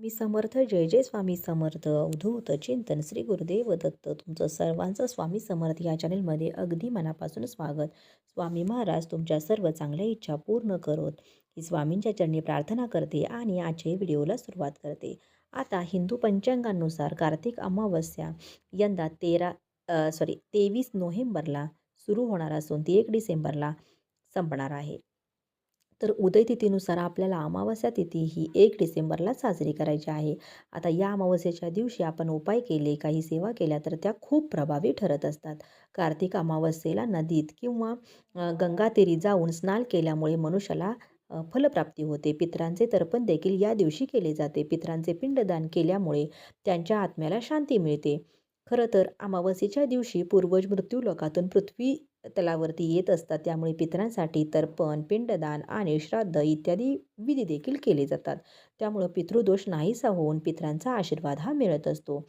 मी समर्थ जय जय स्वामी समर्थ अवधूत चिंतन श्री गुरुदेव दत्त तुमचं सर्वांचं स्वामी समर्थ या चॅनलमध्ये अगदी मनापासून स्वागत. स्वामी महाराज तुमच्या सर्व चांगल्या इच्छा पूर्ण करोत. ही स्वामींच्या चरणी प्रार्थना करते आणि आजच्या व्हिडिओला सुरुवात करते. आता हिंदू पंचांगानुसार कार्तिक अमावस्या यंदा तेरा सॉरी तेवीस नोव्हेंबरला सुरू होणार असून ती एक डिसेंबरला संपणार आहे. तर उदय तिथीनुसार आपल्याला अमावस्या तिथी ही एक डिसेंबरला साजरी करायची आहे. आता या अमावस्येच्या दिवशी आपण उपाय केले काही सेवा केल्या तर त्या खूप प्रभावी ठरत असतात. कार्तिक अमावस्येला नदीत किंवा गंगातीरी जाऊन स्नान केल्यामुळे मनुष्याला फलप्राप्ती होते. पित्रांचे तर्पण देखील या दिवशी केले जाते. पित्रांचे पिंडदान केल्यामुळे त्यांच्या आत्म्याला शांती मिळते. खरं तर अमावस्येच्या दिवशी पूर्वज मृत्यू लोकातून पृथ्वी तलावरती येत असतात. त्यामुळे पितरांसाठी तर्पण पिंडदान आणि श्राद्ध इत्यादी विधी देखील केले जातात. त्यामुळं पितृदोष नाहीसा होऊन पितरांचा आशीर्वाद हा मिळत असतो.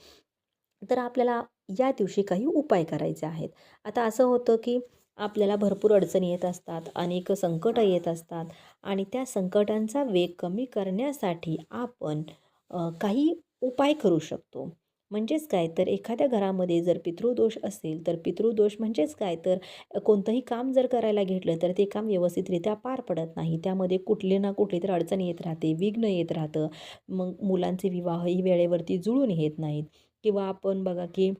तर आपल्याला या दिवशी काही उपाय करायचे आहेत. आता असं होतं की आपल्याला भरपूर अडचणी येत असतात अनेक संकटं येत असतात आणि त्या संकटांचा वेग कमी करण्यासाठी आपण काही उपाय करू शकतो. म्हणजेच काय? तर एखाद्या घरामध्ये जर पितृदोष असेल तर पितृदोष म्हणजेच काय? तर कोणतंही काम जर करायला घेतलं तर ते काम व्यवस्थितरित्या पार पडत नाही. त्यामध्ये कुठले ना कुठली तर अडचण येत राहते विघ्न येत राहतं. मग मुलांचे विवाहही वेळेवरती जुळून येत नाहीत. किंवा आपण बघा की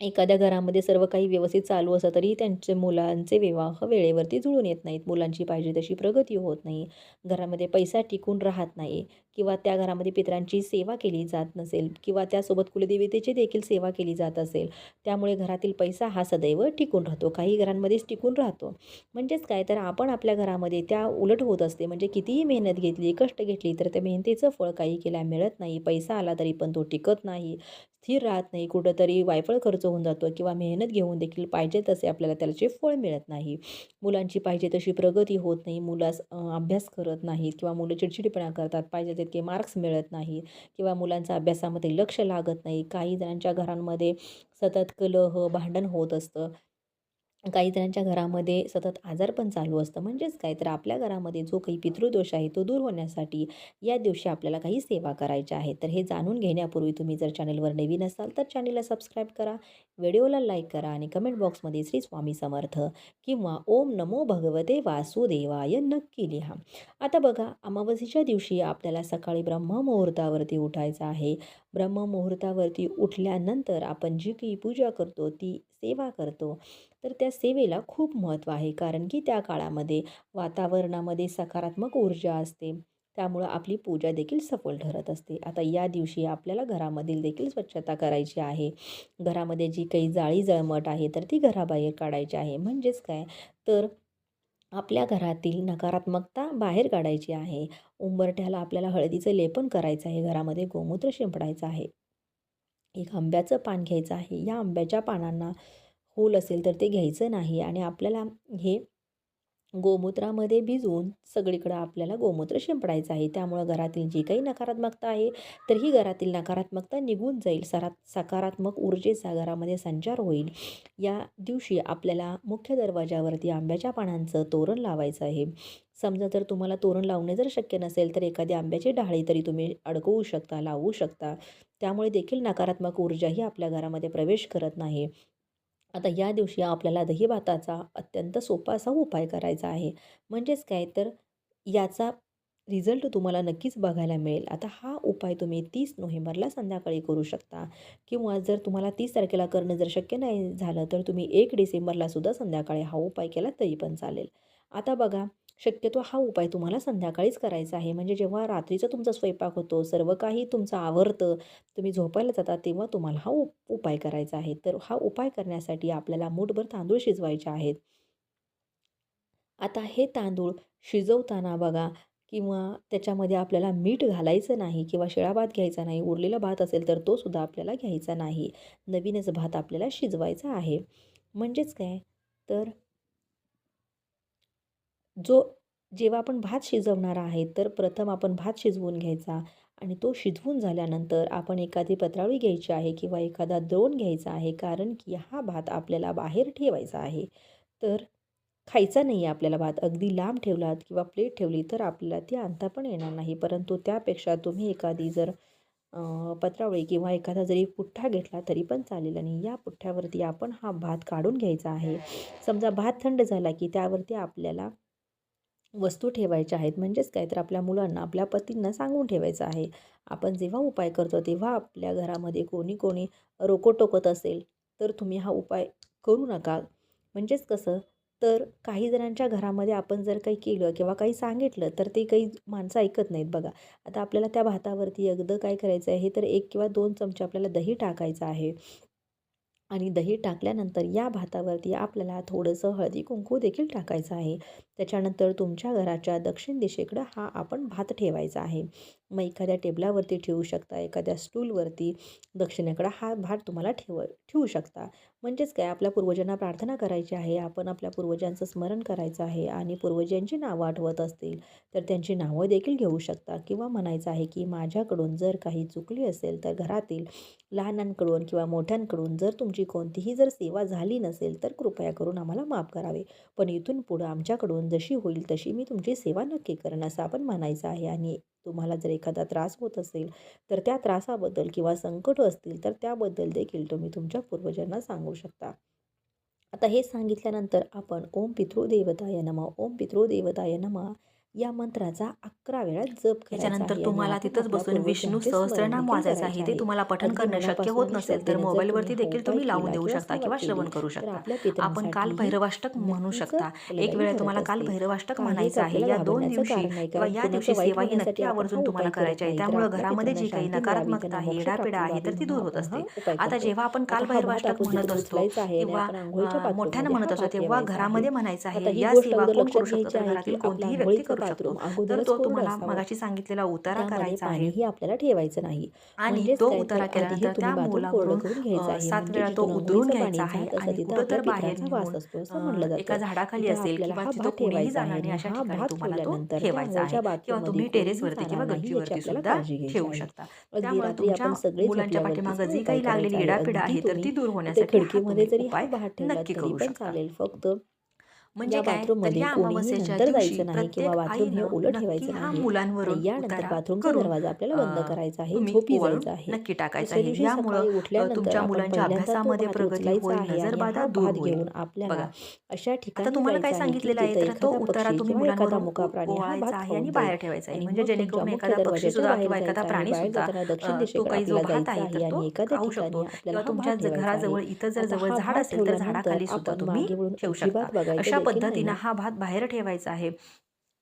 एखाद्या घरामध्ये सर्व काही व्यवस्थित चालू असं तरी त्यांचे मुलांचे विवाह वेळेवरती जुळून येत नाहीत. मुलांची पाहिजे तशी प्रगती होत नाही. घरामध्ये पैसा टिकून राहत नाही किंवा त्या घरामध्ये पितरांची सेवा केली जात नसेल किंवा त्यासोबत कुलदेवतेची देखील सेवा केली जात असेल त्यामुळे घरातील पैसा हा सदैव टिकून राहतो. काही घरांमध्येच टिकून राहतो. म्हणजेच काय? तर आपण आपल्या घरामध्ये त्या उलट होत असते. म्हणजे कितीही मेहनत घेतली कष्ट घेतली तर त्या मेहनतीचं फळ काही केल्या मिळत नाही. पैसा आला तरी पण तो टिकत नाही स्थिर राहत नाही. कुठंतरी वायफळ खर्च होऊन जातो किंवा मेहनत घेऊन देखील पाहिजे तसे आपल्याला त्याचे फळ मिळत नाही. मुलांची पाहिजे तशी प्रगती होत नाही. मुलास अभ्यास करत नाहीत किंवा मुलं चिडचिडपणा करतात. पाहिजे तितके मार्क्स मिळत नाही किंवा मुलांचा अभ्यासामध्ये लक्ष लागत नाही. काही जणांच्या घरांमध्ये सतत कलह भांडण होत असतं. काही जणांच्या घरामध्ये सतत आजार पण चालू असतं. म्हणजेच काय? तर आपल्या घरामध्ये जो काही पितृदोष आहे तो दूर होण्यासाठी या दिवशी आपल्याला काही सेवा करायच्या आहेत. तर हे जाणून घेण्यापूर्वी तुम्ही जर चॅनलवर नवीन असाल तर चॅनलला सबस्क्राईब करा व्हिडिओला लाईक करा आणि कमेंट बॉक्समध्ये श्री स्वामी समर्थ किंवा ओम नमो भगवते वासुदेवाय नक्की लिहा. आता बघा अमावस्येच्या दिवशी आपल्याला सकाळी ब्रह्ममुहूर्तावरती उठायचं आहे. ब्रह्ममुहूर्तावरती उठल्यानंतर आपण जी काही पूजा करतो ती सेवा करतो. तर त्या सेवेला खूप महत्त्व आहे. कारण की त्या काळामध्ये वातावरणामध्ये सकारात्मक ऊर्जा असते. त्यामुळं आपली पूजा देखील सफल ठरत असते. आता या दिवशी आपल्याला घरामधील देखील स्वच्छता करायची आहे. घरामध्ये जी काही जाळी जळमट आहे तर ती घराबाहेर काढायची आहे. म्हणजेच काय? तर आपल्या घरातील नकारात्मकता बाहेर काढायची आहे. उंबरठ्याला आपल्याला हळदीचं लेपन करायचं आहे. घरामध्ये गोमूत्र शिंपडायचं आहे. एक आंब्याचं पान घ्यायचं आहे. या आंब्याच्या पानांना होल असेल तर ते घ्यायचं नाही आणि आपल्याला हे गोमूत्रामध्ये भिजवून सगळीकडं आपल्याला गोमूत्र शिंपडायचं आहे. त्यामुळं घरातील जी काही नकारात्मकता आहे तर ही घरातील नकारात्मकता निघून जाईल. सरा सकारात्मक ऊर्जेचा घरामध्ये संचार होईल. या दिवशी आपल्याला मुख्य दरवाजावरती आंब्याच्या पानांचं तोरण लावायचं आहे. समजा जर तुम्हाला तोरण लावणे जर शक्य नसेल तर एखादी आंब्याची डाळी तरी तुम्ही अडकवू शकता लावू शकता. त्यामुळे देखील नकारात्मक ऊर्जाही आपल्या घरामध्ये प्रवेश करत नाही. आता या दिवशी आपल्याला दही भाताचा अत्यंत सोपा असा उपाय करायचा आहे. म्हणजेच काय? तर याचा रिझल्ट तुम्हाला नक्कीच बघायला मिळेल. आता हा उपाय तुम्ही तीस नोव्हेंबरला संध्याकाळी करू शकता. किंवा जर तुम्हाला तीस तारखेला करणं जर शक्य नाही झालं तर तुम्ही एक डिसेंबरला सुद्धा संध्याकाळी हा उपाय केला तरी पण चालेल. आता बघा शक्यतो हा उपाय तुम्हाला संध्याकाळीच करायचा आहे. म्हणजे जेव्हा रात्रीचा तुमचा स्वयंपाक होतो सर्व काही तुमचं आवरतं तुम्ही झोपायला जाता तेव्हा तुम्हाला हा उप उपाय करायचा आहे. तर हा उपाय करण्यासाठी आपल्याला मूठभर तांदूळ शिजवायचे आहेत. आता हे तांदूळ शिजवताना बघा किंवा त्याच्यामध्ये आपल्याला मीठ घालायचं नाही किंवा शिळा भात घ्यायचा नाही उरलेला भात असेल तर तो सुद्धा आपल्याला घ्यायचा नाही. नवीनच भात आपल्याला शिजवायचा आहे. म्हणजेच काय? तर जो जेव्हा आपण भात शिजवणार आहे तर प्रथम आपण भात शिजवून घ्यायचा आणि तो शिजवून झाल्यानंतर आपण एखादी पत्रावळी घ्यायची आहे किंवा एखादा द्रोण घ्यायचा आहे कारण की हा भात आपल्याला बाहेर ठेवायचा आहे. तर खायचा नाही आहे आपल्याला भात. अगदी लांब ठेवलात किंवा प्लेट ठेवली तर आपल्याला ती आणता पण येणार नाही. परंतु त्यापेक्षा तुम्ही एखादी जर पत्रावळी किंवा एखादा जरी पुठ्ठा घेतला तरी पण चालेल आणि या पुठ्ठ्यावरती आपण हा भात काढून घ्यायचा आहे. समजा भात थंड झाला की त्यावरती आपल्याला वस्तू ठेवायच्या आहेत. म्हणजेच काय? तर आपल्या मुलांना आपल्या पतींना सांगून ठेवायचं आहे. आपण जेव्हा उपाय करतो तेव्हा आपल्या घरामध्ये कोणी कोणी रोको टोकत असेल तर तुम्ही हा उपाय करू नका. म्हणजेच कसं? तर काही जणांच्या घरामध्ये आपण जर काही केलं किंवा काही सांगितलं तर ते काही माणसं ऐकत नाहीत बघा. आता आपल्याला त्या भातावरती अगदी काय करायचं आहे तर एक किंवा दोन चमचे आपल्याला दही टाकायचं आहे. आणि दही टाकल्यानंतर या भातावरती आपल्याला थोडंसं हळदी कुंकू देखील टाकायचं आहे. त्याच्यानंतर तुमच्या घराच्या दक्षिण दिशेकडं हा आपण भात ठेवायचा आहे. मग एखाद्या टेबलावरती ठेवू शकता एखाद्या स्टूलवरती दक्षिणेकडं हा भात तुम्हाला ठेव ठेवू शकता. म्हणजेच काय? आपल्या पूर्वजांना प्रार्थना करायची आहे आपण आपल्या पूर्वजांचं स्मरण करायचं आहे आणि पूर्वजांची नावं आठवत असतील तर त्यांची नावं देखील घेऊ शकता. किंवा म्हणायचं आहे की माझ्याकडून जर काही चुकली असेल तर घरातील लहानांकडून किंवा मोठ्यांकडून जर तुमची कोणतीही जर सेवा झाली नसेल तर कृपया करून आम्हाला माफ करावे. पण इथून पुढं आमच्याकडून जशी होईल तशी मी तुमची सेवा नक्की करेन असं आपण म्हणायचं आहे. आणि तुम्हाला जर एखादा त्रास होत असेल तर त्या त्रासाबद्दल किंवा संकट असतील तर त्याबद्दल देखील तुम्ही तुमच्या पूर्वजांना सांगू शकता. आता हे सांगितल्यानंतर आपण ओम पितृदेवताय नमः. ओम पितृदेवताय नमः. या मंत्राचा अकरा वेळा जप त्याच्यानंतर. तुम्हाला तिथंच बसून विष्णू देखील वाचायचं आहे. ते तुम्हाला पठण अगदी करणं शक्य होत नसेल तर मोबाईलवरती देखील तुम्ही लावून देऊ किंवा शकता किंवा श्रवण करू शकता. आपण काल भैरवाष्टक म्हणू शकता. एक वेळ तुम्हाला काल. भैरवाष्टक म्हणायचं आहे. या दोन दिवशी किंवा या दिवशी सेवा ही नक्की आवर्जून तुम्हाला करायची आहे. त्यामुळे घरामध्ये जी काही नकारात्मकता आहे येडापिडा आहे तर ती दूर होत असते. आता. जेव्हा आपण काल भैरवाष्टक म्हणत असतो अं, मोठ्यानं म्हणत असतो तेव्हा घरामध्ये. म्हणायचं आहे या सेवा कोण करू शकतो घरातील कोणतीही व्यक्ती करू शकतो. तर तो तुम्हाला. मगाशी सांगितलेला उतारा करायचा आहे. आपल्याला ठेवायचं नाही. आणि तो उतारा केल्यानंतर त्या मुलावरून सात म्हणजे वेळा तो जिथून उतरून घ्यायचा आहे आणि कुठं तर बाहेर वास असतो असं अ, म्हणलं एका झाडाखाली असेल किंवा तिथं कुणीही जाणार नाही अशा ठिकाणी तुम्हाला तो ठेवायचा आहे किंवा तुम्ही टेरेसवरती किंवा गच्चीवरती सुद्धा ठेवू शकता. त्यामुळे तुमच्या मुलांच्या पाठीमागं जी काही लागलेली येडापिडा आहे तर ती दूर होण्यासाठी खिडकीमध्ये जरी उपाय नक्की करू पण शकता. चालेल. फक्त म्हणजे या काय? या नंतर जायचं नाही किंवा बाथरूम हे उलट ठेवायचं नाही. मुलांवरून यानंतर बाथरूमचा दरवाजा आपल्याला बंद करायचा आहे झोपी जायचं आहे. नक्की टाकायचं आहे. यामुळं उठल्यानंतर मुलांच्या अभ्यासामध्ये प्रगती होईल नजरबाधा दूर घेऊन आपल्याला अशा ठिकाणी आता तुम्हाला काय सांगितलेलं आहे? तर तो उतारा तुम्ही मुलांवरून मुका प्राणी हा आहे आणि बाहेर ठेवायचा आहे. म्हणजे जेणेकरून एखादा पक्षी सुद्धा किंवा एखादा प्राणी सुद्धा तो काही जो भात आहे तर तो खाऊ ठिकाणी शकतो आपल्याला किंवा तुमच्या घराजवळ इथं जर जवळ झाड असेल तर झाडाखाली सुद्धा तुम्ही ठेवू शकता अशा पद्धतीनं हा भात बाहेर ठेवायचा आहे.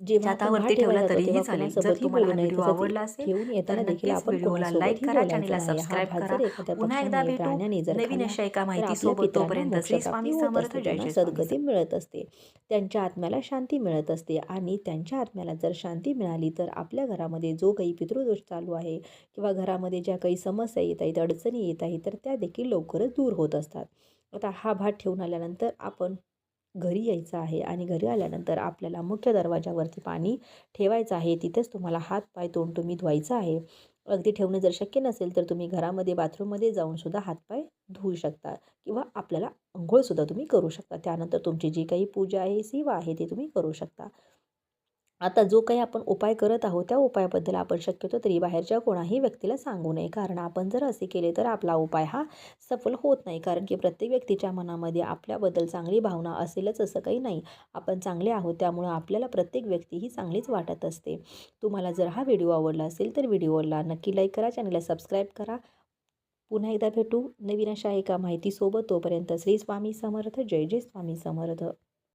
भात ठेवला तरीही चालेल. जर तुम्हाला व्हिडिओ आवडला असेल तर नक्कीच आपण व्हिडिओला लाईक करा चॅनलला सबस्क्राईब करा. पुन्हा एकदा भेटू नवीन अशा एका माहितीसोबत पितरांना तोपर्यंत श्री स्वामी समर्थ जय सद्गती मिळत असते. त्यांच्या आत्म्याला शांती मिळत असते आणि त्यांच्या आत्म्याला जर शांती मिळाली तर आपल्या घरामध्ये जो काही पितृदोष चालू आहे किंवा घरामध्ये ज्या काही समस्या येत आहेत अडचणी येत आहेत तर त्या देखील लवकरच दूर होत असतात. आता हा भात ठेवून आल्यानंतर आपण घरी यायचं आहे आणि घरी आल्यानंतर आपल्याला मुख्य दरवाजावरती पाणी ठेवायचं आहे. तिथेच तुम्हाला हात पाय तोंड तुम्ही धुवायचं आहे. अगदी ठेवणं जर शक्य नसेल तर तुम्ही घरामध्ये बाथरूममध्ये जाऊन सुद्धा हातपाय धुवू शकता किंवा आपल्याला आंघोळसुद्धा तुम्ही करू शकता. त्यानंतर तुमची जी काही पूजा आहे सेवा आहे ती तुम्ही करू शकता. आता जो काही आपण उपाय करत आहोत त्या उपायाबद्दल आपण शक्यतो तरी बाहेरच्या कोणाही व्यक्तीला सांगू नये. कारण आपण जर असे केले तर आपला उपाय हा सफल होत नाही. कारण की प्रत्येक व्यक्तीच्या मनामध्ये आपल्याबद्दल चांगली भावना असेलच असं काही नाही. आपण चांगले आहोत त्यामुळं आपल्याला प्रत्येक व्यक्ती ही चांगलीच वाटत असते. तुम्हाला जर हा व्हिडिओ आवडला असेल तर व्हिडिओला नक्की लाईक करा चॅनलला सबस्क्राईब करा. पुन्हा एकदा भेटू नवीन अशा एका माहितीसोबत. तोपर्यंत श्री स्वामी समर्थ. जय जय स्वामी समर्थ.